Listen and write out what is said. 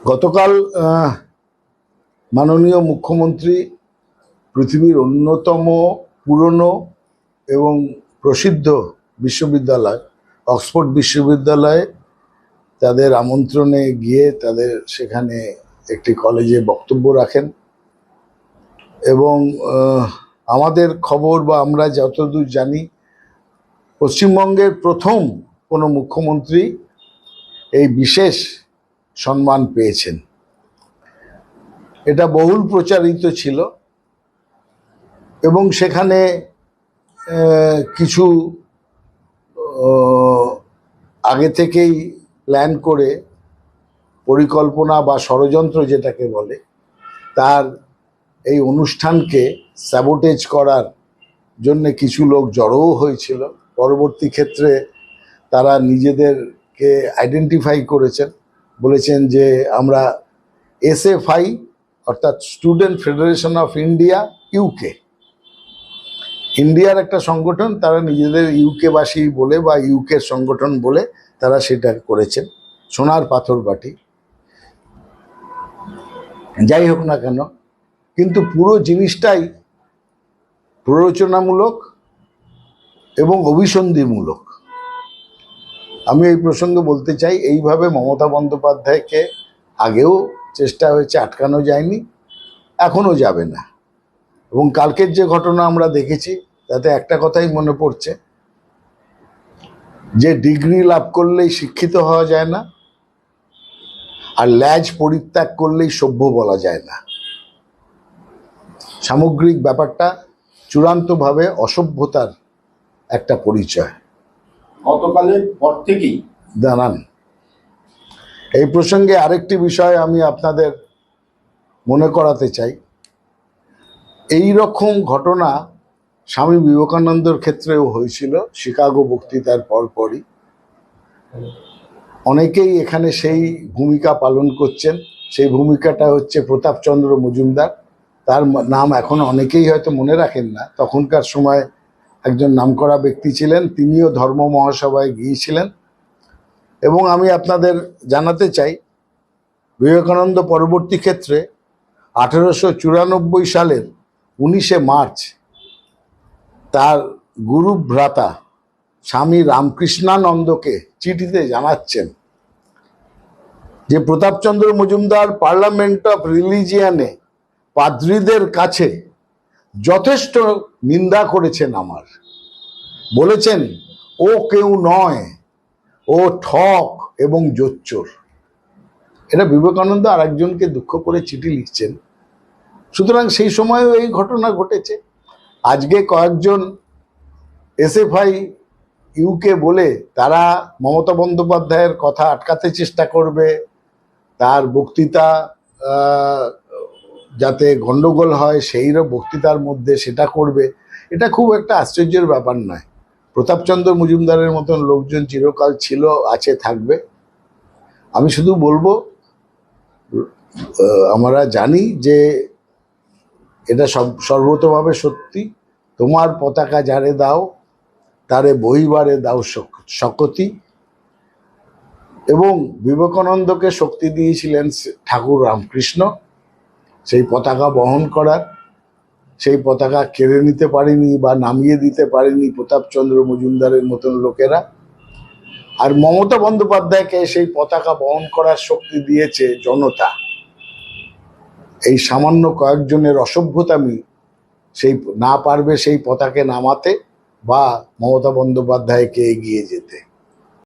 গতকাল মাননীয় মুখ্যমন্ত্রী পৃথিবীর অন্যতম পুরনো এবং প্রসিদ্ধ বিশ্ববিদ্যালয়, অক্সফোর্ড বিশ্ববিদ্যালয়ে তাদের আমন্ত্রণে গিয়ে তাদের সেখানে একটি কলেজে বক্তব্য রাখেন এবং আমাদের খবর বা আমরা যতদূর জানি, পশ্চিমবঙ্গের প্রথম কোনো মুখ্যমন্ত্রী এই বিশেষ সম্মান পেয়েছেন। এটা বহুল প্রচারিত ছিল এবং সেখানে কিছু আগে থেকেই প্ল্যান করে পরিকল্পনা বা ষড়যন্ত্র যেটাকে বলে, তার এই অনুষ্ঠানকে স্যাবোটেজ করার জন্য কিছু লোক জড়োও হয়েছিল। পরবর্তী ক্ষেত্রে তারা নিজেদেরকে আইডেন্টিফাই করেছেন। বলেছেন যে আমরা এসএফআই, অর্থাৎ student federation of India, UK. ইন্ডিয়ার একটা সংগঠন, তারা নিজেদের ইউকেবাসী বলে বা ইউকের সংগঠন বলে তারা সেটা করেছেন, সোনার পাথর বাটি। যাই হোক না কেন, কিন্তু পুরো জিনিসটাই প্ররোচনামূলক এবং অভিসন্ধিমূলক। আমি এই প্রসঙ্গে বলতে চাই, এইভাবে মমতা বন্দ্যোপাধ্যায়কে আগেও চেষ্টা হয়েছে আটকানো যায়নি, এখনও যাবে না। এবং কালকের যে ঘটনা আমরা দেখেছি, তাতে একটা কথাই মনে পড়ছে, যে ডিগ্রি লাভ করলেই শিক্ষিত হওয়া যায় না, আর ল্যাজ পরিত্যাগ করলেই সভ্য বলা যায় না। সামগ্রিক ব্যাপারটা চূড়ান্তভাবে অসভ্যতার একটা পরিচয়। গতকালের পর থেকেই। জানান। এই প্রসঙ্গে আরেকটি বিষয় আমি আপনাদের মনে করাতে চাই। এই রকম ঘটনা স্বামী বিবেকানন্দর ক্ষেত্রেও হয়েছিল, শিকাগো বক্তৃতার পরপরই। অনেকেই এখানে সেই ভূমিকা পালন করছেন। সেই ভূমিকাটা হচ্ছে প্রতাপচন্দ্র মজুমদার। তার নাম এখন অনেকেই হয়তো মনে রাখেন না। তখনকার সময় একজন নামকরা ব্যক্তি ছিলেন, তিনিও ধর্ম মহাসভায় গিয়েছিলেন। এবং আমি আপনাদের জানাতে চাই, বিবেকানন্দ পরবর্তী ক্ষেত্রে আঠেরোশো চুরানব্বই সালের উনিশে মার্চ তার গুরু ভ্রাতা স্বামী রামকৃষ্ণানন্দকে চিঠিতে জানাচ্ছেন যে, প্রতাপচন্দ্র মজুমদার পার্লামেন্ট অফ রিলিজিয়ানে পাদ্রীদের কাছে যথেষ্ট নিন্দা করেছেন আমার। বলেছেন, ও কেউ নয়, ও ঠক এবং জোচ্চোর। এটা বিবেকানন্দ আর একজনকে দুঃখ করে চিঠি লিখছেন। সুতরাং সেই সময়ও এই ঘটনা ঘটেছে। আজকে কয়েকজন এসএফআই ইউকে বলে তারা মমতা বন্দ্যোপাধ্যায়ের কথা আটকাতে চেষ্টা করবে, তার বক্তৃতা যাতে গন্ডগোল হয় সেইরও বক্তৃতার মধ্যে সেটা করবে। এটা খুব একটা আশ্চর্যের ব্যাপার নয়। প্রতাপচন্দ্র মজুমদারের মতন লোকজন চিরকাল ছিল, আছে, থাকবে। আমি শুধু বলব আমরা জানি যে এটা সব, সর্বতভাবে সত্যি। তোমার পতাকা যারে দাও, তারে বহিবারে দাও শকতি। এবং বিবেকানন্দকে শক্তি দিয়েছিলেন ঠাকুর রামকৃষ্ণ। সেই পতাকা বহন করার, সেই পতাকা কেড়ে নিতে পারেনি বা নামিয়ে দিতে পারেনি প্রতাপচন্দ্র মজুমদারের মতন লোকেরা। আর মমতা বন্দ্যোপাধ্যায়কে সেই পতাকা বহন করার শক্তি দিয়েছে জনতা। এই সামান্য কয়েকজনের অসভ্যতামি সেই না পারবে সেই পতাকে নামাতে বা মমতা বন্দ্যোপাধ্যায়কে এগিয়ে যেতে।